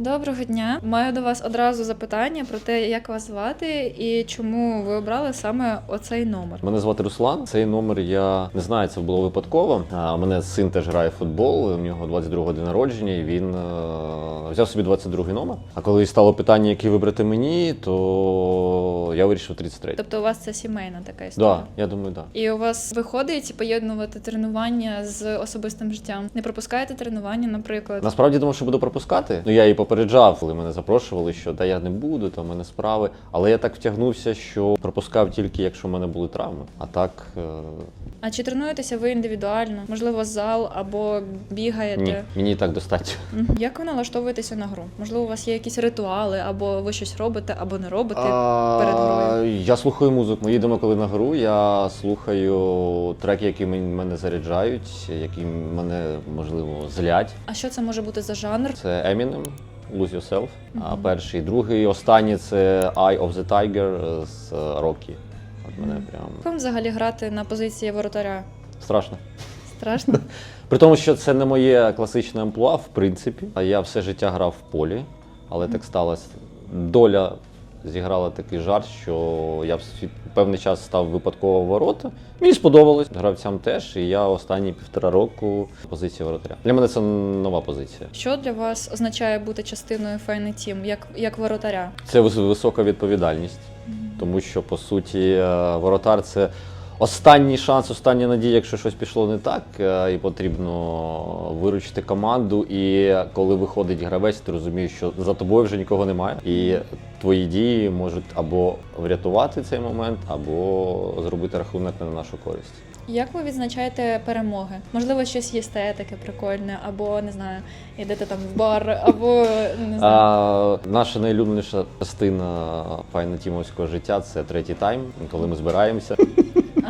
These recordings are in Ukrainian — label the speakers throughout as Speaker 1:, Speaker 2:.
Speaker 1: Доброго дня. Маю до вас одразу запитання про те, як вас звати і чому ви обрали саме оцей номер.
Speaker 2: Мене звати Руслан. Цей номер я не знаю, це було випадково. А, У мене син теж грає в футбол. У нього 22 день народження. і Він е, взяв собі 22 номер. А коли стало питання, який вибрати мені, то я вирішив 33.
Speaker 1: Тобто у вас це сімейна така історія.
Speaker 2: Да, я думаю, так. Да.
Speaker 1: І у вас виходить поєднувати тренування з особистим життям. Не пропускаєте тренування, наприклад.
Speaker 2: Насправді думав, що буду пропускати. Ну я і попереджав, коли мене запрошували, що та я не буду, там в мене справи. Але я так втягнувся, що пропускав тільки, якщо в мене були травми. А так е,
Speaker 1: А чи тренуєтеся ви індивідуально? Можливо, зал або бігаєте?
Speaker 2: ні, мені і так достатньо.
Speaker 1: Як ви налаштовуєтеся на гру? Можливо, у вас є якісь ритуали, або ви щось робите, або не робите перед грою?
Speaker 2: Я слухаю музику. Ми їдемо, коли на гру. Я слухаю треки, які мен- мене заряджають, які мене можливо злять.
Speaker 1: А що це може бути за жанр?
Speaker 2: Це Eminem, Lose Yourself. А перший, другий, останній це Eye of the Tiger з Rocky. От мене прям
Speaker 1: вам взагалі грати на позиції воротаря?
Speaker 2: страшно.
Speaker 1: Страшно?
Speaker 2: При тому, що це не моє класичне амплуа, в принципі. А я все життя грав в полі, але так сталося. Доля зіграла такий жарт, що я в певний час став випадково ворота. Мені сподобалось гравцям теж. І я останні півтора року позиція воротаря. Для мене це нова позиція.
Speaker 1: Що для вас означає бути частиною Файни Тім, як, як воротаря?
Speaker 2: Це висока відповідальність, тому що по суті е, воротар це. Останній шанс, остання надія, якщо щось пішло не так, е, і потрібно виручити команду. І коли виходить гравець, ти розумієш, що за тобою вже нікого немає, і твої дії можуть або врятувати цей момент, або зробити рахунок на нашу користь.
Speaker 1: Як ви відзначаєте перемоги? Можливо, щось їсте таке прикольне, або не знаю, йдете там в бар, або не знаю.
Speaker 2: А, наша найулюбленіша частина файно-тімовського життя це третій тайм, коли ми збираємося.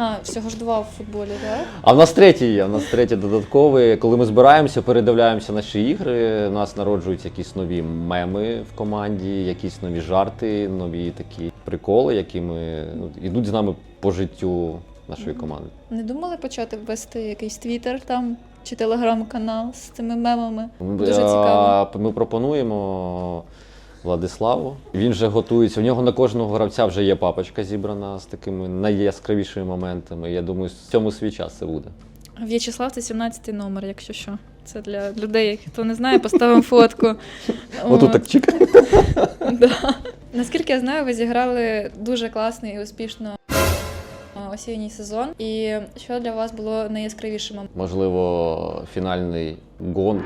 Speaker 1: А, всього ж два в футболі, так?
Speaker 2: А в нас третій є, в нас третій додатковий. Коли ми збираємося, передивляємося наші ігри, у нас народжуються якісь нові меми в команді, якісь нові жарти, нові такі приколи, які ми ну, йдуть з нами по життю нашої команди.
Speaker 1: Не думали почати ввести якийсь твіттер там чи телеграм-канал з цими мемами? Дуже
Speaker 2: Е,
Speaker 1: цікаво.
Speaker 2: Ми пропонуємо Владиславу. Він вже готується. У нього на кожного гравця вже є папочка зібрана з такими найяскравішими моментами. Я думаю, в цьому свій час це буде.
Speaker 1: В'ячеслав це 17 номер, якщо що. Це для людей, хто не знає, поставимо фотку.
Speaker 2: Отут так чик.
Speaker 1: Наскільки я знаю, ви зіграли дуже класний і успішно осінній сезон. І що для вас було найяскравішим?
Speaker 2: Можливо, фінальний гонг,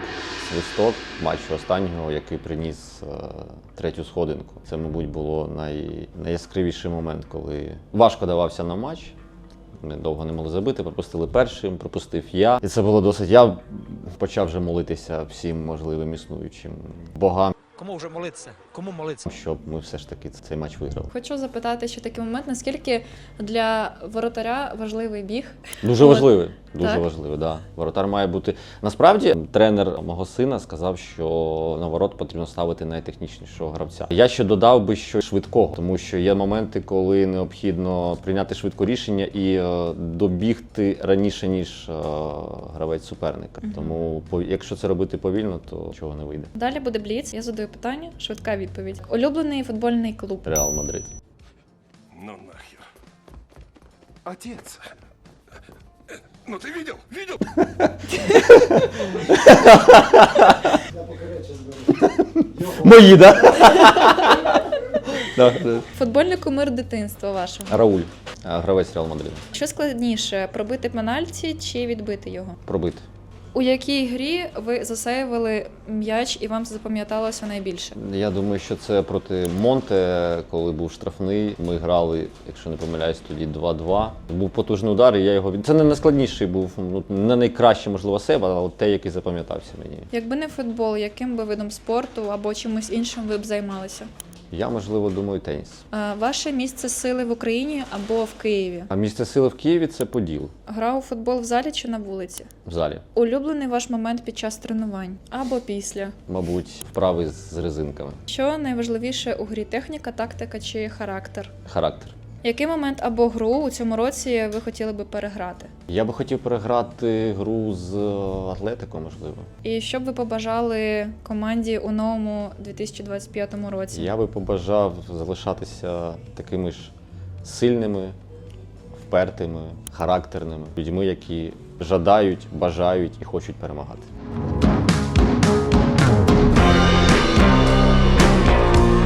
Speaker 2: свисток матчу останнього, який приніс е, третю сходинку. Це, мабуть, було най... найяскравіший момент, коли важко давався на матч. Ми довго не могли забити, пропустили першим, пропустив я. І це було досить. Я почав вже молитися всім можливим існуючим богам,
Speaker 3: Кому вже молитися? Кому молитися?
Speaker 2: щоб ми все ж таки цей матч виграли.
Speaker 1: Хочу запитати ще такий момент, наскільки для воротаря важливий біг?
Speaker 2: Дуже важливий. Дуже
Speaker 1: Так.
Speaker 2: важливий, да. Воротар має бути. Насправді, тренер мого сина сказав, що на ворот потрібно ставити найтехнічнішого гравця. Я ще додав би що швидкого, тому що є моменти, коли необхідно прийняти швидко рішення і е, добігти раніше, ніж е, гравець суперника.
Speaker 1: Мгм.
Speaker 2: Тому по- якщо це робити повільно, то чого не вийде.
Speaker 1: Далі буде бліц. Я задаю питання, швидка відповідь. Улюблений футбольний клуб.
Speaker 2: Реал Мадрид.
Speaker 4: Ну нахер. Отец. Ну ты видел? Видел?
Speaker 2: Мої, да? Да, да.
Speaker 1: Футбольний кумир дитинства вашого.
Speaker 2: Рауль, гравець Реал Мадриду.
Speaker 1: Що складніше, пробити пенальті чи відбити його?
Speaker 2: Пробити.
Speaker 1: У якій грі ви засейвили м'яч і вам запам'яталося найбільше?
Speaker 2: Я думаю, що це проти Монте, коли був штрафний. Ми грали, якщо не помиляюсь, тоді 2-2. Був потужний удар, і я його від. Це не найскладніший був, ну не найкращий, можливо, сейв, але те, який запам'ятався мені.
Speaker 1: Якби не футбол, яким би видом спорту або чимось іншим ви б займалися?
Speaker 2: Я, можливо, думаю, теніс.
Speaker 1: А, Ваше місце сили в Україні або в Києві?
Speaker 2: А місце сили в Києві це Поділ
Speaker 1: Грав у футбол в залі чи на вулиці?
Speaker 2: в залі.
Speaker 1: Улюблений ваш момент під час тренувань або після.
Speaker 2: Мабуть, вправи з резинками.
Speaker 1: Що найважливіше у грі техніка, тактика чи характер?
Speaker 2: Характер.
Speaker 1: Який момент або гру у цьому році ви хотіли би переграти?
Speaker 2: Я би хотів переграти гру з е, Атлетико, можливо.
Speaker 1: І що б ви побажали команді у новому 2025 році?
Speaker 2: Я би побажав залишатися такими ж сильними, впертими, характерними людьми, які жадають, бажають і хочуть перемагати.